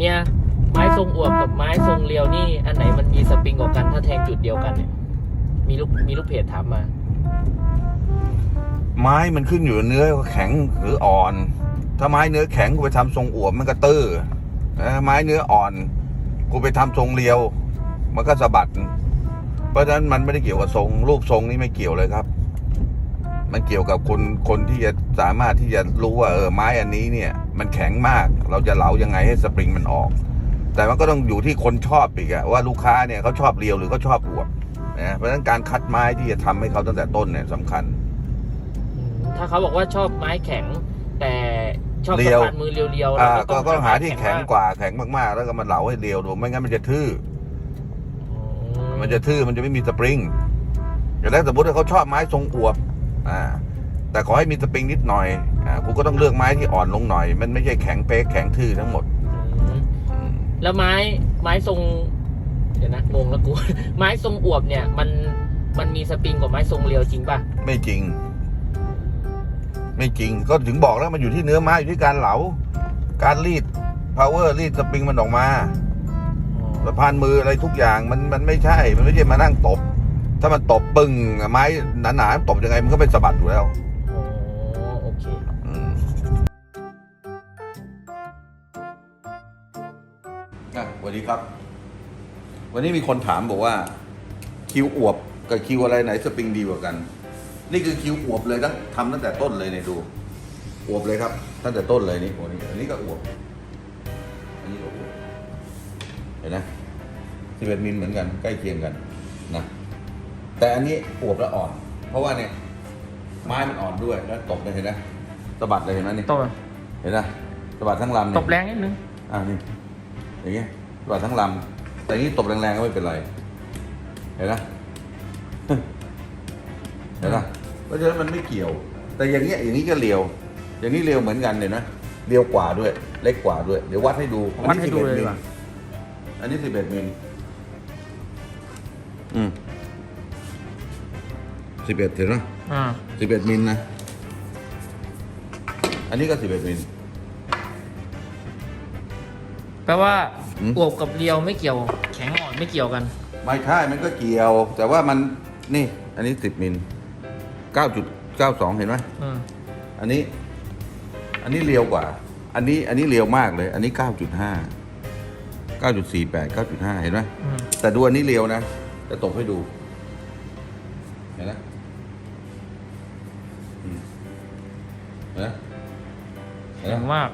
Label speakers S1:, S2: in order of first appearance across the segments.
S1: เฮียไม้ทรงอวบกับไม้ทรงเรียวนี่ อันไหนมันมีสปริงกว่ากันถ้าแทงจุดเดียวกันเนี่ย มีลูกมีลูกเพจถามมา
S2: ไม้มันขึ้นอยู่เนื้อแข็งหรืออ่อน ถ้าไม้เนื้อแข็งกูไปทำทรงอวบมันก็ตื้อไม้เนื้ออ่อนกูไปทำทรงเรียว มันก็สะบัด เพราะฉะนั้นมันไม่ได้เกี่ยวกับทรง รูปทรงนี่ไม่เกี่ยวเลยครับ มันเกี่ยวกับคนคนที่จะสามารถที่จะรู้ว่าเออไม้อันนี้เนี่ย มันแข็งมาก เราจะเหลายังไงให้สปริงมันออก แต่มันก็ต้องอยู่ที่คนชอบอีกอะว่าลูกค้าเนี่ยเขาชอบเรียวหรือเขาชอบอวบนะเพราะฉะนั้นการคัดไม้ที่จะทำให้เขาตั้งแต่ต้นเนี่ยสำคัญ
S1: อืมถ้าเขาบอกว่าชอบไม้แข็ง แต่ชอบ
S2: เรี
S1: สะ
S2: ยว
S1: พานมือเรียวๆ
S2: อ่า
S1: แล้ว
S2: ก็ก็ต้องหาที่แข็ง
S1: ม
S2: กว่าแข็งมากๆ แล้วก็มาเหลาให้เรียวดูไม่งั้นมันจะทื่อ
S1: อื
S2: มันจะทื่อมันจะไม่มีสปริงอย่างแรกสมมติว่าเขาชอบไม้ทรงอวบอ่าแต่ขอให้มีสปริงนิดหน่อย อ่ากูก็ต้องเลือกไม้ที่อ่อนลงหน่อย มันไม่ใช่แข็งเป๊กแข็งทื่อทั้งหมด
S1: อืม
S2: อืม
S1: แล้วไม้ไม้ทรง เดี๋ยวนะงงแล้วกู ไม้ทรงอวบเนี่ย มันมันมีสปริงกว่าไม้ทรงเรียวจริงป่ะ
S2: ไม่จริง ไม่จริงก็ถึงบอกแล้วมันอยู่ที่เนื้อไม้อยู่ที่การเหลา การรีด power รีดสปริงมันออกมา สะพานมืออะไรทุกอย่างมันมันไม่ใช่ มันไม่ใช่มานั่งตบ ถ้ามันตบปึ้งไม้หนาๆตบยังไงมันก็เป็นสะบัดอยู่แล้ว สวัสดีครับ วันนี้มีคนถามบอกว่า คิวอวบกับคิวอะไรไหนสปริงดีกว่ากัน นี่คือคิวอวบเลยตั้งทำตั้งแต่ต้นเลยเนี่ยดูอวบเลยครับ ตั้งแต่ต้นเลยนี่โอ้นี่อันนี้ก็อวบอันนี้ก็อวบเห็นไหมสิบเอ็ดมิลเหมือนกัน ใกล้เคียงกันนะแต่อันนี้อวบและอ่อน เพราะว่าเนี่ยไม้มันอ่อนด้วยแล้วตบเลยเห็นไหมสะบัดเลยเห็นไหมนี่
S1: ตบ
S2: เห็นไหมสะบัดทั้งลำเนี่ย
S1: ตบแรงนิดนึง
S2: อ่านี่อย่างเงี้ย สะบัดทั้งลำแต่อย่างนี้ตบแรงๆก็ไม่เป็นไร เห็นไหมเห็นไหมเพราะฉะนั้นมันไม่เกี่ยว แต่อย่างเงี้ยอย่างนี้ก็เรียวอย่างนี้เรียวเหมือนกันเลยนะเรียวกว่าด้วย เล็กกว่าด้วย เดี๋ยววัดให้ดู
S1: วัดให้ดูเลย
S2: 11มิ
S1: ว่ะ
S2: อันนี้สิบเอ็ดมิลอืมสิบเอ็ดเห็นไหม
S1: อ่า
S2: สิบเอ็ดมิลนะ อันนี้ก็สิบเอ็ดมิล
S1: แปลว่า
S2: อืม
S1: อวบกับเรียวไม่เกี่ยว แข็งอ่อนไม่เกี่ยวกัน
S2: ไม่ใช่มันก็เกี่ยว แต่ว่ามันนี่ อันนี้สิบมิลเก้าจุดเก้าสองเห็นไหม
S1: อืม
S2: อันนี้ อันนี้เรียวกว่า อันนี้อันนี้เรียวมากเลย อันนี้เก้าจุดห้าเก้าจุดสี่แปดเก้าจุดห้าเห็นไหม
S1: อืม
S2: แต่ดูอันนี้เรียวนะจะตบให้ดู เห็นไหมอืมเห็นไหมเห็นไหม
S1: แข็งมาก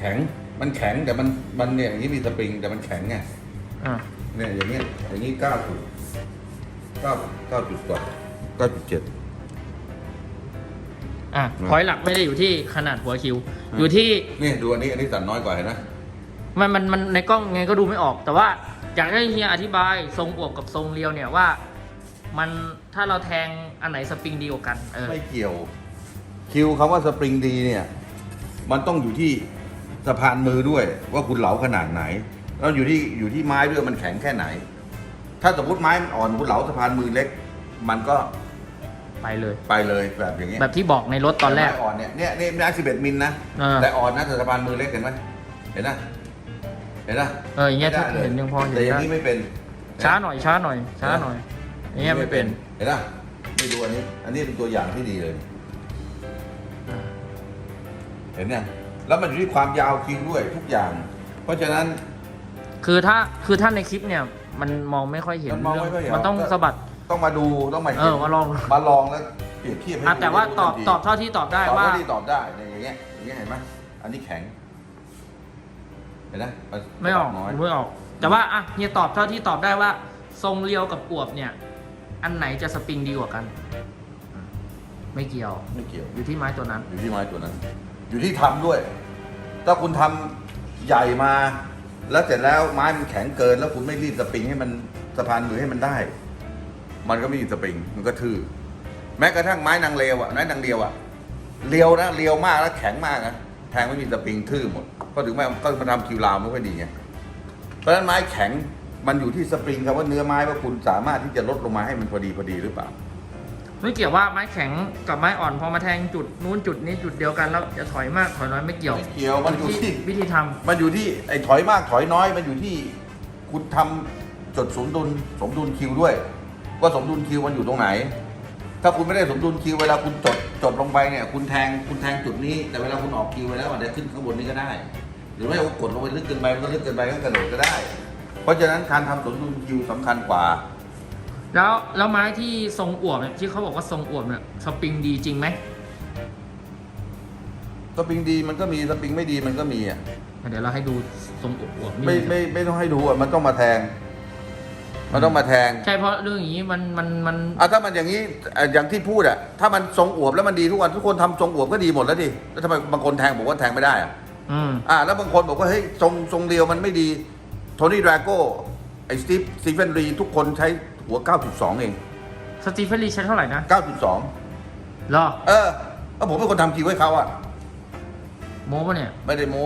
S2: แข็ง มันแข็งแต่มันมันเนี่ยอย่างนี้มีสปริงแต่มันแข็งไง
S1: อ่า
S2: เนี่ยอย่างเงี้ยอย่างนี้เก้าจุดเก้าเก้าจุดกว่าเก้าจุดเจ็ด
S1: อะ
S2: นะ
S1: พอยหลักไม่ได้อยู่ที่ขนาดหัวคิว
S2: อืม
S1: อยู่ที่
S2: นี่ดูอันนี้อันนี้สั่นน้อยกว่าเห็นไหม
S1: มันมันมันในกล้องไงก็ดูไม่ออก แต่ว่าอยากให้เฮียอธิบายทรงอวบกับทรงเรียวเนี่ยว่า มันถ้าเราแทงอันไหนสปริงดีกว่ากันเออ
S2: ไม่เกี่ยว คิวคำว่าสปริงดีเนี่ย มันต้องอยู่ที่ สะพานมือด้วย ว่าคุณเหลาขนาดไหน แล้วอยู่ที่อยู่ที่ไม้ด้วยมันแข็งแค่ไหน ถ้าสมมติไม้มันอ่อนคุณเหลาสะพานมือเล็ก มันก็
S1: ไปเลย
S2: ไปเลยแบบอย่างเงี้ย
S1: แบบที่บอกในรถตอนแรก
S2: ไม้อ่อนเนี่ยเนี่ยนี่ไม้สิบเอ็ดมิลนะ
S1: อ่า
S2: แต่อ่อนนะแต่สะพานมือเล็กเห็นไหมเห็นนะเห็นนะ
S1: เอออย่างเงี้ย
S2: ไม่ได้ล
S1: เห็นยังพอเห็น
S2: แต่อย่าง
S1: ได้
S2: นี้ไม่เป็น
S1: ช้าหน่อยช้าหน่อยช้าหน่อยอย่างเงี้ยไม่เป็น
S2: เห็นนะไม่ดูอันนี้ อันนี้เป็นตัวอย่างที่ดีเลย
S1: อ่า
S2: เห็นเนี่ย แล้วมันอยู่ที่ความยาวคิวด้วยทุกอย่าง เพราะฉะนั้น
S1: คือถ้าคือถ้าในคลิปเนี่ย มันมองไม่ค่อยเห็น
S2: มันมองไม่ค่อยเห็น
S1: มันต้องสะบัด
S2: ต้องมาดูต้องมา
S1: เออมาลอง
S2: มาลองแล้วเปรียบเทียบให้
S1: อะ
S2: ดู
S1: แต่ว่า
S2: ได้
S1: ตอบ
S2: รู้
S1: ตอบ
S2: ทันที
S1: เท่าที่ตอบได้
S2: ตอบ
S1: ว่า
S2: เท่าที่ตอบได้เนี่ยอย่างเงี้ยอย่างเงี้ยเห็นไหมอันนี้แข็งเห็นไหมน
S1: ไม่ออก
S2: น้อย
S1: ไม่ออก แต่ว่าอะเฮียตอบเท่าที่ตอบได้ว่า ทรงเรียวกับอวบเนี่ย อันไหนจะสปริงดีกว่ากันอืมไม่เกี่ยว
S2: ไม่เกี่ยว
S1: อยู่ที่ไม้ตัวนั้น
S2: อยู่ที่ไม้ตัวนั้น อยู่ที่ทำด้วย ถ้าคุณทำใหญ่มา แล้วเสร็จแล้วไม้มันแข็งเกิน แล้วคุณไม่รีบสปริงให้มันสะพานมือให้มันได้ มันก็ไม่มีสปริงมันก็ทื่อแม้กระทั่งไม้นางเลวอะไม้นางเรียวอะเรียวนะเรียวมากแล้วแข็งมากนะแทงไม่มีสปริงทื่อหมด ก็ถึงแม้ก็มาทำคิวราวไม่ค่อยดีไงเพราะฉะนั้นไม้แข็งมันอยู่ที่สปริงครับว่าเนื้อไม้ว่าคุณสามารถที่จะลดลงมาให้มันพอดีพอดีหรือเปล่า
S1: ไม่เกี่ยวว่าไม้แข็งกับไม้อ่อนพอมาแทงจุดนู้นจุดนี้จุดเดียวกันแล้วจะถอยมากถอยน้อยไม่เกี่ยว
S2: ไม่เกี่ยวมันอยู่ที่
S1: วิธีท
S2: มันอยู่ที่ไอ้ถอยมากถอยน้อยมันอยู่ที่คุณทำจดสมดุลสมดุลคิวด้วย ว่าสมดุลคิวมันอยู่ตรงไหน ถ้าคุณไม่ได้สมดุลคิวเวลาคุณจดจดลงไปเนี่ย คุณแทงคุณแทงจุดนี้ แต่เวลาคุณออกคิวไปแล้วมันจะขึ้นข้างบนนี้ก็ได้ หรือไม่ว่ากดลงไปลึกเกินไปมันก็ลึกเกินไปก็กระโดดก็ได้ เพราะฉะนั้นการทำสมดุลคิวสำคัญกว่าำ
S1: แล้วแล้วไม้ที่ทรงอวบเนี่ยที่เขาบอกว่าทรงอวบเนี่ยสปริงดีจริงไหม
S2: สปริงดีมันก็มีสปริงไม่ดีมันก็มีอะ
S1: เดี๋ยวเราให้ดูทรงอวบๆนี่
S2: ไม่ไม่ไม่ต้องให้ดูอะมันต้องมาแทง มันต้องมาแทง
S1: ใช่เพราะเรื่องอย่างนี้มันมันมัน
S2: อะถ้ามันอย่างนี้อะอย่างที่พูดอะถ้ามันทรงอวบแล้วมันดีทุกวันทุกคนทำทรงอวบก็ดีหมดแล้วดิแล้วทำไมบางคนแทงบอกว่าแทงไม่ได้อะ
S1: อืม
S2: อะแล้วบางคนบอกว่าเฮ้ยทรงทรงเดียวมันไม่ดีโทนี่ดราโก้ ไอ้สตีฟสตีเฟนรีทุกคนใช้หัว 9.2 เอง
S1: สตีเฟนลีใช้เท่าไหร่นะ
S2: 9.2
S1: รอ
S2: เออแล้วผมเป็นคนทำคิวให้เขาอะ
S1: โม้ปะเนี่ย
S2: ไม่ได้โม้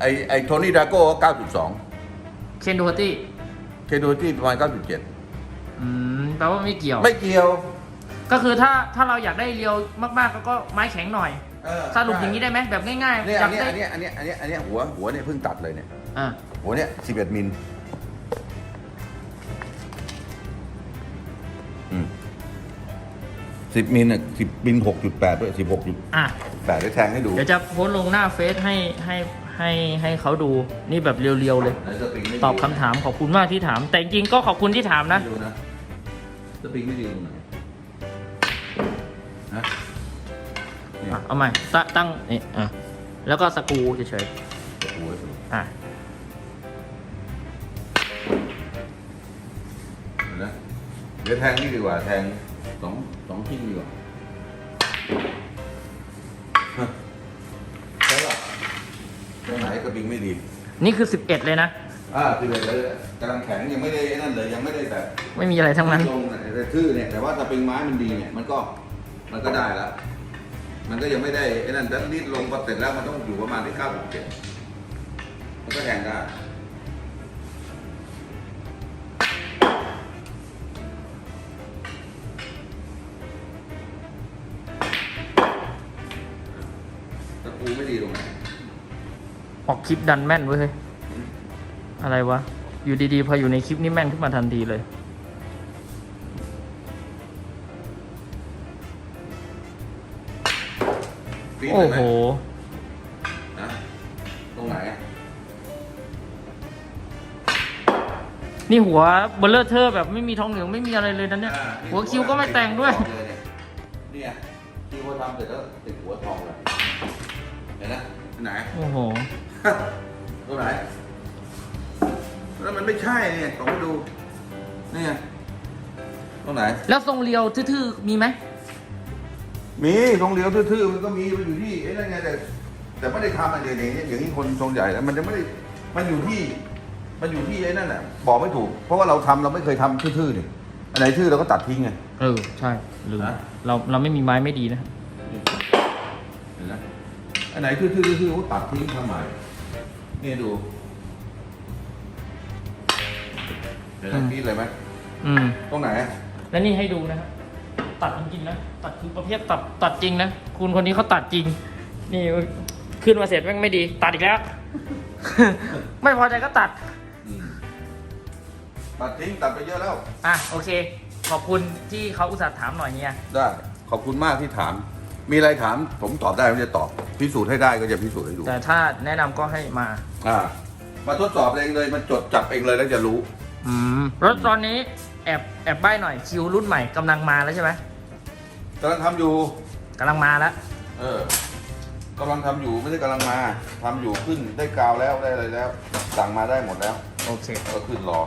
S2: ไอ้ไอ้โทนี่ดราโก้ก็9.2
S1: เคนโดตี้
S2: เคโดที่ประมาณ 9.7
S1: อืมแปลว่าไม่เกี่ยว
S2: ไม่เกี่ยว
S1: ก็คือถ้าถ้าเราอยากได้เรียวมากๆ ก็ก็ไม้แข็งหน่อย
S2: เออ
S1: สรุปอย่างนี้ได้ไหมแบบง่ายๆ
S2: เนี่ย
S1: อ
S2: อั
S1: ยานก
S2: เนี้ย
S1: ได้
S2: อันเนี้ยอันเนี้ยอันเนี้ยอันเนี้ยหัวหัวเนี่ยเพิ่งตัดเลยเนี่ย
S1: อ่า
S2: หัวเนี่ย 11 มิล สิบมิลอะสิบมิลหกจุดแปดด้วยสิบหกจุด
S1: อะ
S2: แปดได้แทงให้ดู
S1: เดี๋ยวจะโพสต์ลงหน้าเฟซให้ให้ให้ให้เขาดูนี่แบบเรียวๆเลย
S2: ไหนสปริงไม่ดี
S1: ตอบคำถามขอบคุณมากที่ถาม แต่จริงๆก็ขอบคุณที่ถามนะ
S2: ดูนะสปริงไม่ดีตรงไหนฮะเนี่ย
S1: อะเอาใหม่ตงตั้งนี่อะแล้วก็สกรูเฉย
S2: โอ้โห
S1: ๆอะ
S2: เห็นไหมเดี๋ยวแทงนี่ดีกว่าแทง สองสองทิ้งดีกว่าฮะใช่ป่ะตรงไหนสปริงไม่ดี
S1: นี่คือ 11 เลยนะ
S2: อ่าคือเลยเลยกำลังแข็งยังไม่ได้ไอ้นั่นเลยยังไม่ได้แบบ
S1: ไม่มีอะไรทั้งนั้น
S2: ลงแต่ทื่อเนี่ยแต่ว่าถ้าเป็นไม้มันดีเนี่ยมันก็มันก็ได้แล้วมันก็ยังไม่ได้ไอ้นั่นแต่รีดลงพอเสร็จแล้วมันต้องอยู่ประมาณที่เก้าสิบเจ็ดมันก็แทงได้
S1: ออกคลิปดันแม่นเว้ยเฮ้ย อะไรวะ อยู่ดีๆ พออยู่ในคลิปนี่แม่นขึ้นมาทันทีเลย
S2: ปี๊ด
S1: โอ้
S2: เลยไหม
S1: โห
S2: นะตรงไหนอะ
S1: นี่หัวเบลเลอร์เทอร์แบบไม่มีทองเหลืองไม่มีอะไรเลยนะเนี่ย
S2: อ่า
S1: หัวคิวก็ไม่แต่งด้วย
S2: เนี่ยคิวพอทำเสร็จแล้วติดหัวทองเลยเห็นไหมอันไหน
S1: โอ้โห
S2: ตรงไหนแล้วมันไม่ใช่เนี่ยลองมาดูนี่ไงตรงไหน
S1: แล้วทรงเรียวทื่อๆมีไหม
S2: มีทรงเดียวทื่อๆมันก็มีมันอยู่ที่ไอ้นั่นไงแต่แต่ไม่ได้ทำอะไรอย่างนี้อย่างนี้คนทรงใหญ่แล้วมันจะไม่ได้มันอยู่ที่ มันอยู่ที่ไอ้นั่นแหละบอกไม่ถูก เพราะว่าเราทำเราไม่เคยทำทื่อๆนี่อันไหนทื่อเราก็ตัดทิ้งไง
S1: เออ ใช่ลืม
S2: ฮะ
S1: เราเราไม่มีไม้ไม่ดีนะ
S2: เห็นไหมอันไหนทื่อๆทื่อๆก็ตัดทิ้งทำใหม่ นี่ดูเห็นไหม
S1: อืม
S2: คิดเลยไหม
S1: อืม
S2: ตรงไหน
S1: แล้วนี่ให้ดูนะครับ ตัดจริงๆนะ ตัดคือประเภทตัดตัดจริงนะ คุณคนนี้เขาตัดจริง นี่ขึ้นมาเสร็จแม่งไม่ดี ตัดอีกแล้ว ไม่พอใจก็ตัด
S2: อืมตัดทิ้งตัดไปเยอะแล้ว
S1: อะโอเค ขอบคุณที่เขาอุตส่าห์ถามหน่อยเนี่ย
S2: ได้ ขอบคุณมากที่ถาม มีอะไรถามผมตอบได้ผมจะตอบพิสูจน์ให้ได้ก็จะพิสูจน์ให้ดู
S1: แต่ถ้าแนะนำก็ให้มา
S2: อ่ามาทดสอบเองเลยมันจดจับเองเลยแล้วจะรู้
S1: อืมแล้วตอนนี้แอบแอบใบ้หน่อยคิวรุ่นใหม่กำลังมาแล้วใช่ไหม
S2: กำลังทำอยู่
S1: กำลังมาแล้ว
S2: เออกำลังทำอยู่ไม่ใช่กำลังมาทำอยู่ขึ้นได้กาวแล้วได้อะไรแล้ว สั่งมาได้หมดแล้ว
S1: โอเค
S2: ก็ขึ้นรอ